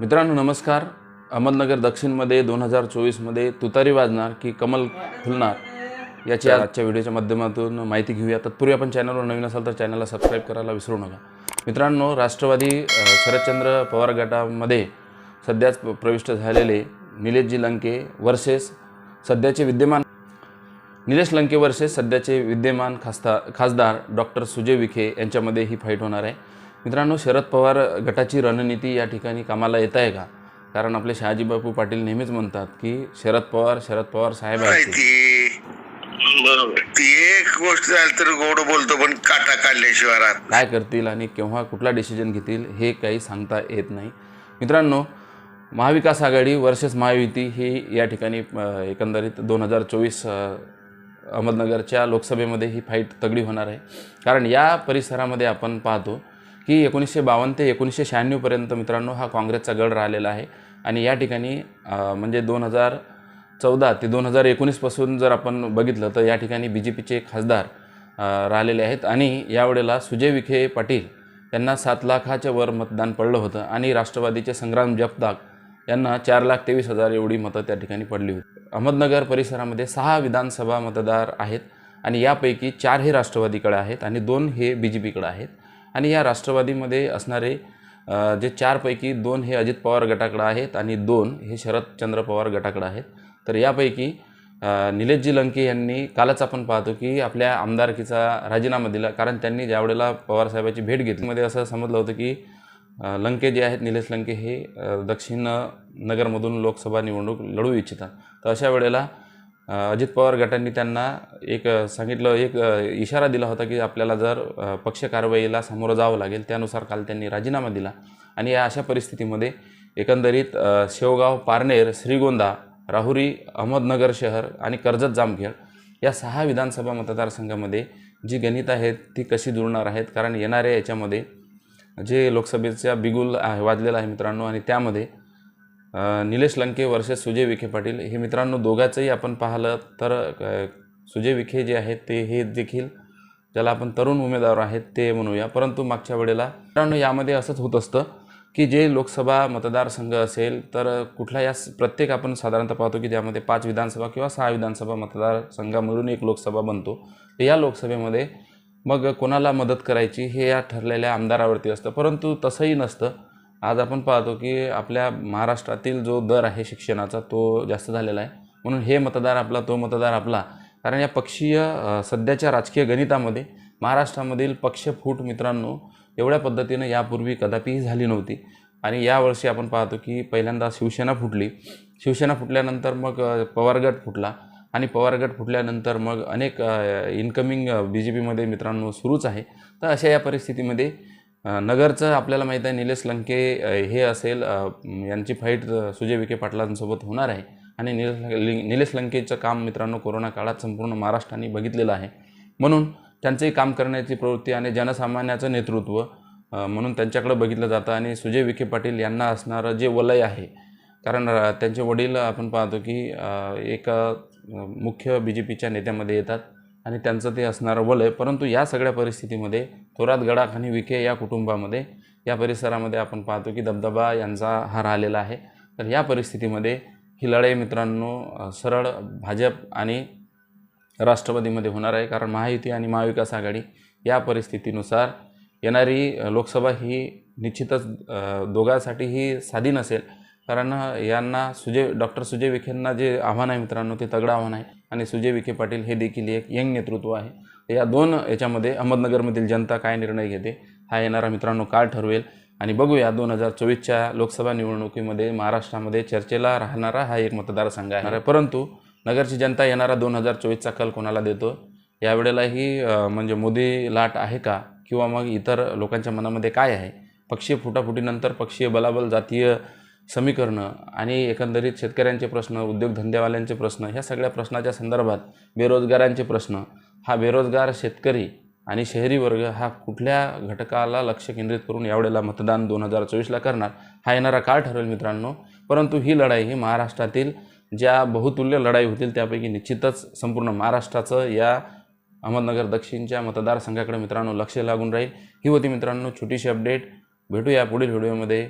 मित्रांनो नमस्कार. अहमदनगर दक्षिणमध्ये दोन हजार चोवीसमध्ये तुतारी वाजणार की कमल फुलणार याची आजच्या व्हिडिओच्या माध्यमातून माहिती घेऊया. तत्पूर्वी आपण चॅनलवर नवीन असाल तर चॅनलला सबस्क्राईब करायला विसरू नका. मित्रांनो राष्ट्रवादी शरदचंद्र पवार गटामध्ये सध्याच प्रविष्ट झालेले निलेशजी लंके वर्सेस सध्याचे विद्यमान निलेश लंके वर्सेस सध्याचे विद्यमान खासदा खासदार डॉक्टर सुजय विखे यांच्यामध्ये ही फाईट होणार आहे. मित्रांनो शरद पवार गटाची रणनीती या ठिकाणी कामाला येत आहे का? कारण आपले शहाजी बापू पाटील नेहमीच म्हणतात की शरद पवार शरद पवार साहेब ते. एक गोष्ट झाली तर गोड बोलतो पण काटा काढल्याशिवाय राहत काय करतील आणि केव्हा कुठला डिसिजन घेतील हे काही सांगता येत नाही. मित्रांनो महाविकास आघाडी वर्सेस महायुती ही या ठिकाणी एकंदरीत दोन हजार चोवीस अहमदनगरच्या लोकसभेमध्ये ही फाईट तगडी होणार आहे. कारण या परिसरामध्ये आपण पाहतो की एकोणीसशे बावन्न ते एकोणीसशे शहाण्णवपर्यंत मित्रांनो हा काँग्रेसचा गड राहिलेला आहे. आणि या ठिकाणी म्हणजे दोन हजार चौदा ते दोन हजार एकोणीसपासून जर आपण बघितलं तर या ठिकाणी बी जे पीचे खासदार राहिलेले आहेत. आणि यावेळेला सुजय विखे पाटील यांना सात लाखाच्या वर मतदान पडलं होतं. आणि राष्ट्रवादीचे संग्राम जगताप यांना चार लाख तेवीस हजार एवढी मतं त्या ठिकाणी पडली होती. अहमदनगर परिसरामध्ये सहा विधानसभा मतदार आहेत. आणि यापैकी चार हे राष्ट्रवादीकडे आहेत आणि दोन हे बी जे पीकडे आहेत. आणि या राष्ट्रवादीमध्ये असणारे जे चारपैकी दोन हे अजित पवार गटाकडं आहेत आणि दोन हे शरदचंद्र पवार गटाकडं आहेत. तर यापैकी निलेशजी लंके यांनी कालच आपण पाहतो की आपल्या आमदारकीचा राजीनामा दिला. कारण त्यांनी ज्यावेळेला पवारसाहेबाची भेट घेतलीमध्ये असं समजलं होतं की लंके जे आहेत निलेश लंके हे दक्षिण नगरमधून लोकसभा निवडणूक लढू इच्छितात. तर अशा वेळेला अजित पवार गटांनी त्यांना एक सांगितलं एक इशारा दिला होता की आपल्याला जर पक्ष कारवाईला सामोरं जावं लागेल त्यानुसार काल त्यांनी राजीनामा दिला. आणि या अशा परिस्थितीमध्ये एकंदरीत शेवगाव पारनेर श्रीगोंदा राहुरी अहमदनगर शहर आणि कर्जत जामखेड या सहा विधानसभा मतदारसंघामध्ये जी गणित आहेत ती कशी जुळणार आहेत? कारण येणाऱ्या याच्यामध्ये जे लोकसभेचा बिगुल आहे वाजलेला आहे मित्रांनो आणि त्यामध्ये निलेश लंके वर्सेस सुजय विखे पाटील हे मित्रांनो दोघांचंही आपण पाहिलं तर सुजय विखे जे आहेत ते हे देखील ज्याला आपण तरुण उमेदवार आहेत ते म्हणूया. परंतु मागच्या वेळेला मित्रांनो यामध्ये असंच होत असतं की जे लोकसभा मतदारसंघ असेल तर कुठला या प्रत्येक आपण साधारणतः पाहतो की ज्यामध्ये पाच विधानसभा किंवा सहा विधानसभा मतदारसंघामधून एक लोकसभा बनतो. तर या लोकसभेमध्ये मग कोणाला मदत करायची हे या ठरलेल्या आमदारावरती असतं. परंतु तसंही नसतं. आज आपण पाहतो की आपल्या महाराष्ट्रातील जो दर आहे शिक्षणाचा तो जास्त झालेला आहे. म्हणून हे मतदार आपला तो मतदार आपला. कारण या पक्षीय सध्याच्या राजकीय गणितामध्ये महाराष्ट्रामधील पक्षफूट मित्रांनो एवढ्या पद्धतीनं यापूर्वी कदापिही झाली नव्हती. आणि यावर्षी आपण पाहतो की पहिल्यांदा शिवसेना फुटली. शिवसेना फुटल्यानंतर मग पवारगट फुटला. आणि पवारगट फुटल्यानंतर मग अनेक इन्कमिंग बी जे पीमध्ये मित्रांनो सुरूच आहे. तर अशा या परिस्थितीमध्ये नगरचं आपल्याला माहीत आहे निलेश लंके हे असेल यांची फाईट सुजय विखे पाटलांसोबत होणार आहे. आणि निलेश निलेश लंकेचं काम मित्रांनो कोरोना काळात संपूर्ण महाराष्ट्राने बघितलेलं आहे. म्हणून त्यांचंही काम करण्याची प्रवृत्ती आणि जनसामान्याचं नेतृत्व म्हणून त्यांच्याकडे बघितलं जातं. आणि सुजय विखे पाटील यांना असणारं जे वलय आहे कारण त्यांचे वडील आपण पाहतो की एका मुख्य बी जे पीच्या नेत्यामध्ये येतात. आणि त्यांचं ते असणारं वलय. परंतु या सगळ्या परिस्थितीमध्ये थोरात गडाख आणि विखे या कुटुंबामध्ये या परिसरामध्ये आपण पाहतो की दबदबा यांचा हा राहिलेला आहे. तर या परिस्थितीमध्ये ही लढाई मित्रांनो सरळ भाजप आणि राष्ट्रवादीमध्ये होणार आहे. कारण महायुती आणि महाविकास आघाडी या परिस्थितीनुसार येणारी लोकसभा ही निश्चितच दोघांसाठी दोघांसाठीही साधी नसेल. कारण यांना सुजय डॉक्टर सुजय विखेंना जे आव्हान आहे मित्रांनो ते तगडं आव्हान आहे. आणि सुजय विखे पाटील हे देखील एक यंग नेतृत्व आहे. या दोन याच्यामध्ये अहमदनगरमधील जनता काय निर्णय घेते हा येणारा मित्रांनो काळ ठरवेल. आणि बघूया दोन हजार चोवीसच्या लोकसभा निवडणुकीमध्ये महाराष्ट्रामध्ये चर्चेला राहणारा हा एक मतदारसंघ आहे. परंतु नगरची जनता येणारा दोन हजार चोवीसचा कल कोणाला देतो? यावेळेलाही म्हणजे मोदी लाट आहे का? किंवा मग इतर लोकांच्या मनामध्ये काय आहे? पक्षीय फुटाफुटीनंतर पक्षीय बलाबल जातीय समीकरणं आणि एकंदरीत शेतकऱ्यांचे प्रश्न उद्योगधंदेवाल्यांचे प्रश्न ह्या सगळ्या प्रश्नाच्या संदर्भात बेरोजगारांचे प्रश्न हा बेरोजगार शेतकरी आणि शहरी वर्ग हा कुठल्या घटकाला लक्ष केंद्रित करून यावेळेला मतदान दोन हजार चोवीसला करणार हा येणारा काळ ठरवेल मित्रांनो. परंतु ही लढाई ही महाराष्ट्रातील ज्या बहुतुल्य लढाई होतील त्यापैकी निश्चितच संपूर्ण महाराष्ट्राचं या अहमदनगर दक्षिणच्या मतदारसंघाकडे मित्रांनो लक्ष लागून राहील. ही होती मित्रांनो छोटीशी अपडेट. भेटूया पुढील व्हिडिओमध्ये.